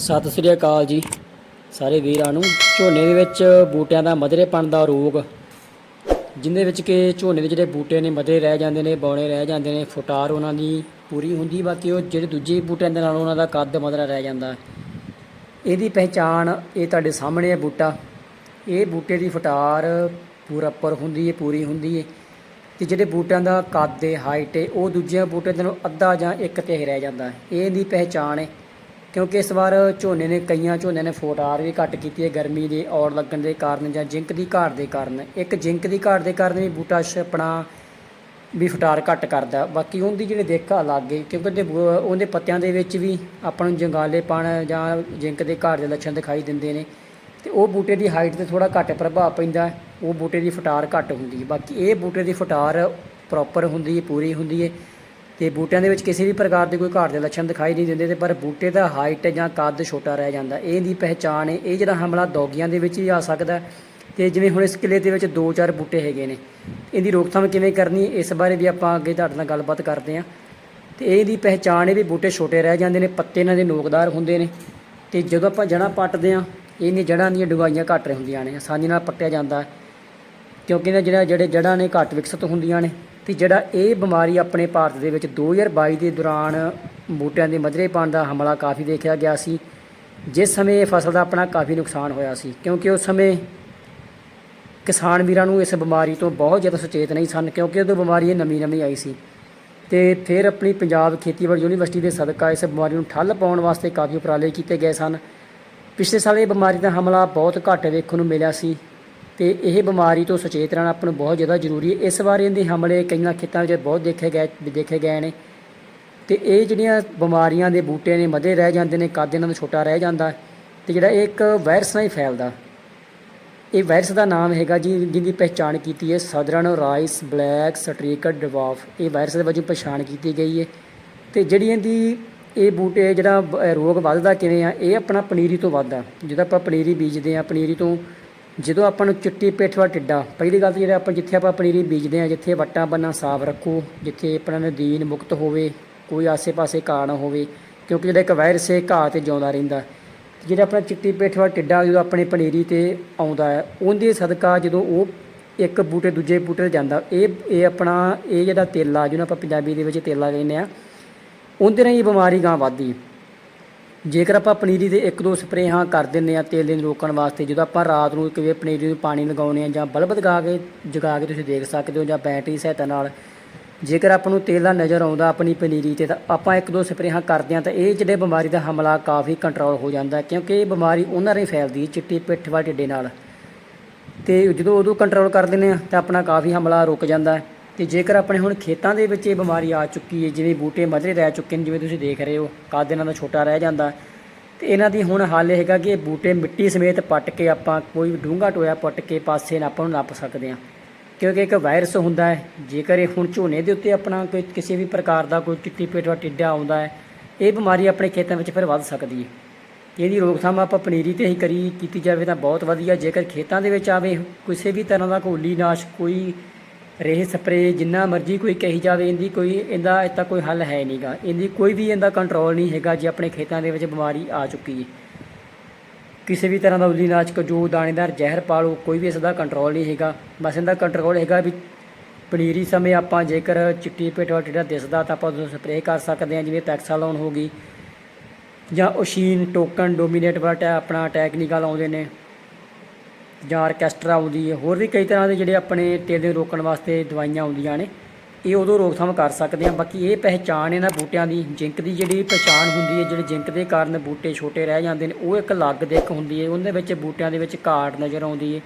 ਸਤਿ ਸ੍ਰੀ ਅਕਾਲ ਜੀ। ਸਾਰੇ ਵੀਰਾਂ ਨੂੰ ਝੋਨੇ ਦੇ ਵਿੱਚ ਬੂਟਿਆਂ ਦਾ ਮਧਰੇਪਣ ਦਾ ਰੋਗ। ਜਿੰਦੇ ਵਿੱਚ ਕਿ ਝੋਨੇ ਦੇ ਜਿਹੜੇ ਬੂਟੇ ਨੇ ਮਧਰੇ ਰਹਿ ਜਾਂਦੇ ਨੇ, ਬੌਣੇ ਰਹਿ ਜਾਂਦੇ ਨੇ, ਫੁਟਾਰ ਉਹਨਾਂ ਦੀ ਪੂਰੀ ਹੁੰਦੀ ਬਾਕੀ ਉਹ ਜਿਹੜੇ ਦੂਜੇ ਬੂਟਿਆਂ ਦੇ ਨਾਲ ਉਹਨਾਂ ਦਾ ਕੱਦ ਮਧਰਾ ਰਹਿ ਜਾਂਦਾ। ਇਹਦੀ ਪਹਿਚਾਣ ਇਹ ਤੁਹਾਡੇ ਸਾਹਮਣੇ ਹੈ ਬੂਟਾ। ਇਹ ਬੂਟੇ ਦੀ ਫੁਟਾਰ ਪੂਰਾ ਉੱਪਰ ਹੁੰਦੀ ਹੈ ਪੂਰੀ ਹੁੰਦੀ ਹੈ ਤੇ ਜਿਹੜੇ ਬੂਟਿਆਂ ਦਾ ਕੱਦ ਹੈ ਹਾਈਟ ਹੈ ਉਹ ਦੂਜਿਆਂ ਬੂਟਿਆਂ ਦੇ ਨਾਲੋਂ ਅੱਧਾ ਜਾਂ ਇੱਕ ਤੇ ਰਹਿ ਜਾਂਦਾ। ਇਹ ਇਹਦੀ ਪਹਿਚਾਣ ਹੈ ਕਿਉਂਕਿ ਇਸ ਵਾਰ ਝੋਨੇ ਨੇ ਕਈਆਂ ਝੋਨੇ ਨੇ ਫੋਟਾਰ ਵੀ ਘੱਟ ਕੀਤੀ ਹੈ ਗਰਮੀ ਦੇ ਔਰ ਲੱਗਣ ਦੇ ਕਾਰਨ ਜਾਂ ਜਿੰਕ ਦੀ ਘਾਟ ਦੇ ਕਾਰਨ। ਇੱਕ ਜਿੰਕ ਦੀ ਘਾਟ ਦੇ ਕਾਰਨ ਵੀ ਬੂਟਾ ਸ਼ ਆਪਣਾ ਵੀ ਫਟਾਰ ਘੱਟ ਕਰਦਾ। ਬਾਕੀ ਉਹਦੀ ਜਿਹੜੇ ਦੇਖ ਅਲੱਗ ਹੈ ਕਿਉਂਕਿ ਉਹਦੇ ਉਹਦੇ ਪੱਤਿਆਂ ਦੇ ਵਿੱਚ ਵੀ ਆਪਾਂ ਨੂੰ ਜੰਗਾਲੇਪਣ ਜਾਂ ਜਿੰਕ ਦੇ ਘਾਟ ਦੇ ਲੱਛਣ ਦਿਖਾਈ ਦਿੰਦੇ ਨੇ। ਤੇ ਉਹ ਬੂਟੇ ਦੀ ਹਾਈਟ ਤੇ ਥੋੜਾ ਘੱਟ ਪ੍ਰਭਾਵ ਪੈਂਦਾ, ਉਹ ਬੂਟੇ ਦੀ ਫਟਾਰ ਘੱਟ ਹੁੰਦੀ ਹੈ। ਬਾਕੀ ਇਹ ਬੂਟੇ ਦੀ ਫਟਾਰ ਪ੍ਰੋਪਰ ਹੁੰਦੀ ਹੈ, ਪੂਰੀ ਹੁੰਦੀ ਹੈ। ਤੇ ਬੂਟਿਆਂ ਦੇ ਵਿੱਚ ਕਿਸੇ ਵੀ ਪ੍ਰਕਾਰ ਦੇ ਕੋਈ ਘਾਟ ਦੇ ਲੱਛਣ ਦਿਖਾਈ ਨਹੀਂ ਦਿੰਦੇ ਤੇ ਪਰ ਬੂਟੇ ਦਾ ਹਾਈਟ ਜਾਂ ਕੱਦ ਛੋਟਾ ਰਹਿ ਜਾਂਦਾ। ਇਹ ਦੀ ਪਹਿਚਾਣ ਹੈ। ਇਹ ਜਿਹੜਾ ਹਮਲਾ ਦੌਗੀਆਂ ਦੇ ਵਿੱਚ ਹੀ ਆ ਸਕਦਾ ਹੈ ਤੇ ਜਿਵੇਂ ਹੁਣ ਇਸ ਕਿਲੇ ਦੇ ਵਿੱਚ ਦੋ ਚਾਰ ਬੂਟੇ ਹੈਗੇ ਨੇ। ਇਹਦੀ ਰੋਕਥਾਮ ਕਿਵੇਂ ਕਰਨੀ ਹੈ, ਇਸ ਬਾਰੇ ਵੀ ਆਪਾਂ ਅੱਗੇ ਤੁਹਾਡੇ ਨਾਲ ਗੱਲਬਾਤ ਕਰਦੇ ਹਾਂ। ਤੇ ਇਹਦੀ ਪਹਿਚਾਣ ਇਹ ਵੀ ਬੂਟੇ ਛੋਟੇ ਰਹਿ ਜਾਂਦੇ ਨੇ ਪੱਤੇ ਇਹਨਾਂ ਦੇ ਨੋਕਦਾਰ ਹੁੰਦੇ ਨੇ। ਤੇ ਜਦੋਂ ਆਪਾਂ ਜੜ੍ਹਾਂ ਪੱਟਦੇ ਹਾਂ ਇਹਨੀ ਜੜ੍ਹਾਂ ਦੀਆਂ ਡੁਬਾਈਆਂ ਘੱਟ ਹੁੰਦੀਆਂ ਨੇ ਆਸਾਨੀ ਨਾਲ ਪੱਟਿਆ ਜਾਂਦਾ ਕਿਉਂਕਿ ਇਹਨਾਂ ਜਿਹੜਾ ਜਿਹੜੇ ਜੜ੍ਹਾਂ ਨੇ ਘੱਟ ਵਿਕਸਿਤ ਹੁੰਦੀਆਂ ਨੇ ਤੇ ਜਿਹੜਾ ਇਹ ਬਿਮਾਰੀ ਆਪਣੇ ਭਾਰਤ ਦੇ ਵਿੱਚ 2022 ਦੇ ਦੌਰਾਨ ਬੂਟਿਆਂ ਦੇ ਮਧਰੇਪਣ ਦਾ ਹਮਲਾ ਕਾਫੀ ਦੇਖਿਆ ਗਿਆ ਸੀ, ਜਿਸ ਸਮੇਂ ਇਹ ਫਸਲ ਦਾ ਆਪਣਾ ਕਾਫੀ ਨੁਕਸਾਨ ਹੋਇਆ ਸੀ, ਕਿਉਂਕਿ ਉਸ ਸਮੇਂ ਕਿਸਾਨ ਵੀਰਾਂ ਨੂੰ ਇਸ ਬਿਮਾਰੀ ਤੋਂ ਬਹੁਤ ਜ਼ਿਆਦਾ ਸੁਚੇਤ ਨਹੀਂ ਸਨ, ਕਿਉਂਕਿ ਉਦੋਂ ਬਿਮਾਰੀ ਇਹ ਨਵੀਂ ਨਵੀਂ ਆਈ ਸੀ। ਤੇ ਫਿਰ ਆਪਣੀ ਪੰਜਾਬ ਖੇਤੀਬਾੜੀ ਯੂਨੀਵਰਸਿਟੀ ਦੇ ਸਦਕਾ ਇਸ ਬਿਮਾਰੀ ਨੂੰ ਠੱਲ ਪਾਉਣ ਵਾਸਤੇ ਕਾਫੀ ਉਪਰਾਲੇ ਕੀਤੇ ਗਏ ਸਨ। ਪਿਛਲੇ ਸਾਲ ਇਹ ਬਿਮਾਰੀ ਦਾ ਹਮਲਾ ਬਹੁਤ ਘੱਟ ਵੇਖਣ ਨੂੰ ਮਿਲਿਆ ਸੀ। ਤੇ ਇਹ ਬਿਮਾਰੀ ਤੋਂ ਸੁਚੇਤ ਰਹਿਣਾ ਆਪਾਂ ਨੂੰ ਬਹੁਤ ਜ਼ਿਆਦਾ ਜ਼ਰੂਰੀ ਹੈ। ਇਸ ਵਾਰ ਇਹਦੇ ਹਮਲੇ ਕਈਆਂ ਖੇਤਾਂ ਵਿੱਚ ਬਹੁਤ ਦੇਖੇ ਗਏ ਦੇਖੇ ਗਏ ਨੇ। ਤੇ ਇਹ ਜਿਹੜੀਆਂ ਬਿਮਾਰੀਆਂ ਦੇ ਬੂਟੇ ਨੇ ਮਦੇ ਰਹਿ ਜਾਂਦੇ ਨੇ, ਕੱਦ ਇਹਨਾਂ ਦਾ ਛੋਟਾ ਰਹਿ ਜਾਂਦਾ। ਤੇ ਜਿਹੜਾ ਇਹ ਇੱਕ ਵਾਇਰਸ ਨਾਲ ਹੀ ਫੈਲਦਾ। ਇਹ ਵਾਇਰਸ ਦਾ ਨਾਮ ਹੈਗਾ ਜੀ, ਜਿਹਦੀ ਪਹਿਚਾਣ ਕੀਤੀ ਹੈ southern rice black streaked dwarf. ਇਹ ਵਾਇਰਸ ਦੇ ਵਜੋਂ ਪਛਾਣ ਕੀਤੀ ਗਈ ਹੈ। ਤੇ ਜਿਹੜੀ ਇਹਦੀ, ਇਹ ਬੂਟੇ ਜਿਹੜਾ ਰੋਗ ਵੱਧਦਾ ਕਿਵੇਂ ਆ, ਇਹ ਆਪਣਾ ਪਨੀਰੀ ਤੋਂ ਵੱਧਦਾ। ਜਦੋਂ ਆਪਾਂ ਪਨੀਰੀ ਬੀਜਦੇ ਆ ਪਨੀਰੀ ਤੋਂ ਜਦੋਂ ਆਪਾਂ ਨੂੰ ਚਿੱਟੀ ਪਿੱਠ ਵਾਲਾ ਟਿੱਡਾ, ਪਹਿਲੀ ਗੱਲ ਤਾਂ ਜਿਹੜਾ ਆਪਾਂ ਜਿੱਥੇ ਆਪਾਂ ਪਨੀਰੀ ਬੀਜਦੇ ਆ ਜਿੱਥੇ ਵੱਟਾਂ ਬੰਨਾ ਸਾਫ਼ ਰੱਖੋ, ਜਿੱਥੇ ਆਪਣਾ ਨਦੀਨ ਮੁਕਤ ਹੋਵੇ, ਕੋਈ ਆਸੇ-ਪਾਸੇ ਘਾਹ ਨਾ ਹੋਵੇ, ਕਿਉਂਕਿ ਜਿਹੜਾ ਇੱਕ ਵਾਇਰਸ ਹੈ ਘਾਹ ਤੇ ਜਿਉਂਦਾ ਰਹਿੰਦਾ। ਜਿਹੜਾ ਆਪਣਾ ਚਿੱਟੀ ਪਿੱਠ ਵਾਲਾ ਟਿੱਡਾ ਜਦੋਂ ਆਪਣੇ ਪਨੀਰੀ ਤੇ ਆਉਂਦਾ ਹੈ, ਉਹਦੇ ਸਦਕਾ ਜਦੋਂ ਉਹ ਇੱਕ ਬੂਟੇ ਦੂਜੇ ਬੂਟੇ ਤੇ ਜਾਂਦਾ, ਇਹ ਇਹ ਆਪਣਾ, ਇਹ ਜਿਹੜਾ ਤੇਲਾ, ਜਿਹਨੂੰ ਆਪਾਂ ਪੰਜਾਬੀ ਦੇ ਵਿੱਚ ਤੇਲਾ ਕਹਿੰਦੇ ਆ ਉਹਦੇ ਨਾਲ ਹੀ ਬਿਮਾਰੀ ਗਾਂ ਵੱਧਦੀ ਜੇਕਰ ਆਪਾਂ ਪਨੀਰੀ ਦੇ ਇੱਕ ਦੋ ਸਪਰੇਹਾਂ ਕਰ ਦਿੰਨੇ ਆ ਤੇਲ ਨੂੰ ਰੋਕਣ ਵਾਸਤੇ, ਜਦੋਂ ਆਪਾਂ ਰਾਤ ਨੂੰ ਇੱਕ ਕਿਵੇਂ ਪਨੀਰੀ ਨੂੰ ਪਾਣੀ ਲਗਾਉਣੇ ਆ ਜਾਂ ਬਲਬ ਲਗਾ ਕੇ, ਜਗਾ ਕੇ ਤੁਸੀਂ ਦੇਖ ਸਕਦੇ ਹੋ ਜਾਂ ਬੈਟਰੀ ਸਹਾਇਤਾ ਨਾਲ, ਜੇਕਰ ਆਪਾਂ ਨੂੰ ਤੇਲ ਦਾ ਨਜ਼ਰ ਆਉਂਦਾ ਆਪਣੀ ਪਨੀਰੀ ਤੇ ਤਾਂ ਆਪਾਂ ਇੱਕ ਦੋ ਸਪਰੇਹਾਂ ਕਰਦੇ ਆ ਤਾਂ ਇਹ ਜਿਹੜੇ ਬਿਮਾਰੀ ਦਾ ਹਮਲਾ ਕਾਫੀ ਕੰਟਰੋਲ ਹੋ ਜਾਂਦਾ ਕਿਉਂਕਿ ਇਹ ਬਿਮਾਰੀ ਉਹਨਾਂ ਨੇ ਫੈਲਦੀ ਚਿੱਟੀ ਪਿੱਠ ਵਾਲੇ ਟਿੱਡੇ ਨਾਲ। ਤੇ ਜਦੋਂ ਉਦੋਂ ਕੰਟਰੋਲ ਕਰ ਦਿੰਦੇ ਆ ਤਾਂ ਆਪਣਾ ਕਾਫੀ ਹਮਲਾ ਰੁਕ ਜਾਂਦਾ ਹੈ। ਤੇ ਜੇਕਰ ਆਪਣੇ ਹੁਣ ਖੇਤਾਂ ਦੇ ਵਿੱਚ ਇਹ ਬਿਮਾਰੀ ਆ ਚੁੱਕੀ ਹੈ, ਜਿਵੇਂ ਬੂਟੇ ਮਧਰੇ ਰਹਿ ਚੁੱਕੇ ਨੇ, ਜਿਵੇਂ ਤੁਸੀਂ ਦੇਖ ਰਹੇ ਹੋ, ਕੱਦ ਇਹਨਾਂ ਦਾ ਛੋਟਾ ਰਹਿ ਜਾਂਦਾ, ਤੇ ਇਹਨਾਂ ਦੀ ਹੁਣ ਹੱਲ ਇਹ ਹੈਗਾ ਕਿ ਬੂਟੇ ਮਿੱਟੀ ਸਮੇਤ ਪੱਟ ਕੇ ਆਪਾਂ ਕੋਈ ਡੂੰਘਾ ਟੋਇਆ ਪੱਟ ਕੇ ਪਾਸੇ ਨਾ ਆਪਾਂ ਨੂੰ ਨੱਪ ਸਕਦੇ ਹਾਂ। ਕਿਉਂਕਿ ਇੱਕ ਵਾਇਰਸ ਹੁੰਦਾ ਹੈ, ਜੇਕਰ ਇਹ ਹੁਣ ਝੋਨੇ ਦੇ ਉੱਤੇ ਆਪਣਾ ਕੋਈ ਕਿਸੇ ਵੀ ਪ੍ਰਕਾਰ ਦਾ ਕੋਈ ਚਿੱਟੀ ਪੇਟਵਾ ਟਿੱਡਾ ਆਉਂਦਾ ਹੈ, ਇਹ ਬਿਮਾਰੀ ਆਪਣੇ ਖੇਤਾਂ ਵਿੱਚ ਫਿਰ ਵੱਧ ਸਕਦੀ ਹੈ। ਇਹਦੀ ਰੋਕਥਾਮ ਆਪਾਂ ਪਨੀਰੀ ਤੇ ਹੀ ਕਰੀ, ਕੀਤੀ ਜਾਵੇ ਤਾਂ ਬਹੁਤ ਵਧੀਆ, ਜੇਕਰ ਖੇਤਾਂ ਦੇ ਵਿੱਚ ਆਵੇ, ਕਿਸੇ ਵੀ ਤਰ੍ਹਾਂ ਦਾ ਕੋਲੀ ਨਾਸ਼ ਕੋਈ ਰੇਹ ਸਪਰੇ ਜਿੰਨਾ ਮਰਜ਼ੀ ਕੋਈ ਕਹੀ ਜਾਵੇ, ਇਹਦੀ ਕੋਈ ਇਹਦਾ ਇੱਤਾ ਕੋਈ ਹੱਲ ਹੈ ਨਹੀਂਗਾ ਇਹਦੀ ਕੋਈ ਵੀ ਇਹਦਾ ਕੰਟਰੋਲ ਨਹੀਂ ਹੈਗਾ ਜੇ ਆਪਣੇ ਖੇਤਾਂ ਦੇ ਵਿੱਚ ਬਿਮਾਰੀ ਆ ਚੁੱਕੀ ਹੈ ਕਿਸੇ ਵੀ ਤਰ੍ਹਾਂ ਦਾ ਉਲੀ ਨਾਸ਼ਕ ਜੋ ਦਾਣੇਦਾਰ, ਜ਼ਹਿਰ ਪਾ ਲਓ, ਕੋਈ ਵੀ ਇਸ ਦਾ ਕੰਟਰੋਲ ਨਹੀਂ ਹੈਗਾ। ਬਸ ਇਹਦਾ ਕੰਟਰੋਲ ਹੈਗਾ ਵੀ ਪਨੀਰੀ ਸਮੇਂ ਆਪਾਂ ਜੇਕਰ ਚਿੱਟੀ ਪੇਟ ਵਾਲਾ ਦਿਸਦਾ ਤਾਂ ਆਪਾਂ ਉਹਨੂੰ ਸਪਰੇਅ ਕਰ ਸਕਦੇ ਹਾਂ, ਜਿਵੇਂ ਪੈਕਸਾਲੋਨ ਹੋ ਗਈ। ਜਾਂ ਓਸ਼ੀਨ ਟੋਕਨ ਡੋਮੀਨੇਟ ਵਾਲਾ ਟੈ- ਆਪਣਾ ਟੈਕਨੀਕਲ ਆਉਂਦੇ ਨੇ। ਜਾਂ ਆਰਕੈਸਟਰਾ ਆਉਂਦੀ ਹੈ, ਹੋਰ ਵੀ ਕਈ ਤਰ੍ਹਾਂ ਦੇ ਜਿਹੜੇ ਆਪਣੇ ਤੇਲ ਨੂੰ ਰੋਕਣ ਵਾਸਤੇ ਦਵਾਈਆਂ ਆਉਂਦੀਆਂ ਨੇ, ਇਹ ਉਦੋਂ ਰੋਕਥਾਮ ਕਰ ਸਕਦੇ ਆ ਬਾਕੀ ਇਹ ਪਹਿਚਾਣ ਇਹਨਾਂ ਬੂਟਿਆਂ ਦੀ, ਜਿੰਕ ਦੀ ਜਿਹੜੀ ਪਛਾਣ ਹੁੰਦੀ ਹੈ, ਜਿਹੜੇ ਜਿੰਕ ਦੇ ਕਾਰਨ ਬੂਟੇ ਛੋਟੇ ਰਹਿ ਜਾਂਦੇ ਨੇ, ਉਹ ਇੱਕ ਅਲੱਗ ਦਿੱਖ ਹੁੰਦੀ ਹੈ। ਉਹਦੇ ਵਿੱਚ ਬੂਟਿਆਂ ਦੇ ਵਿੱਚ ਘਾਟ ਨਜ਼ਰ ਆਉਂਦੀ ਹੈ।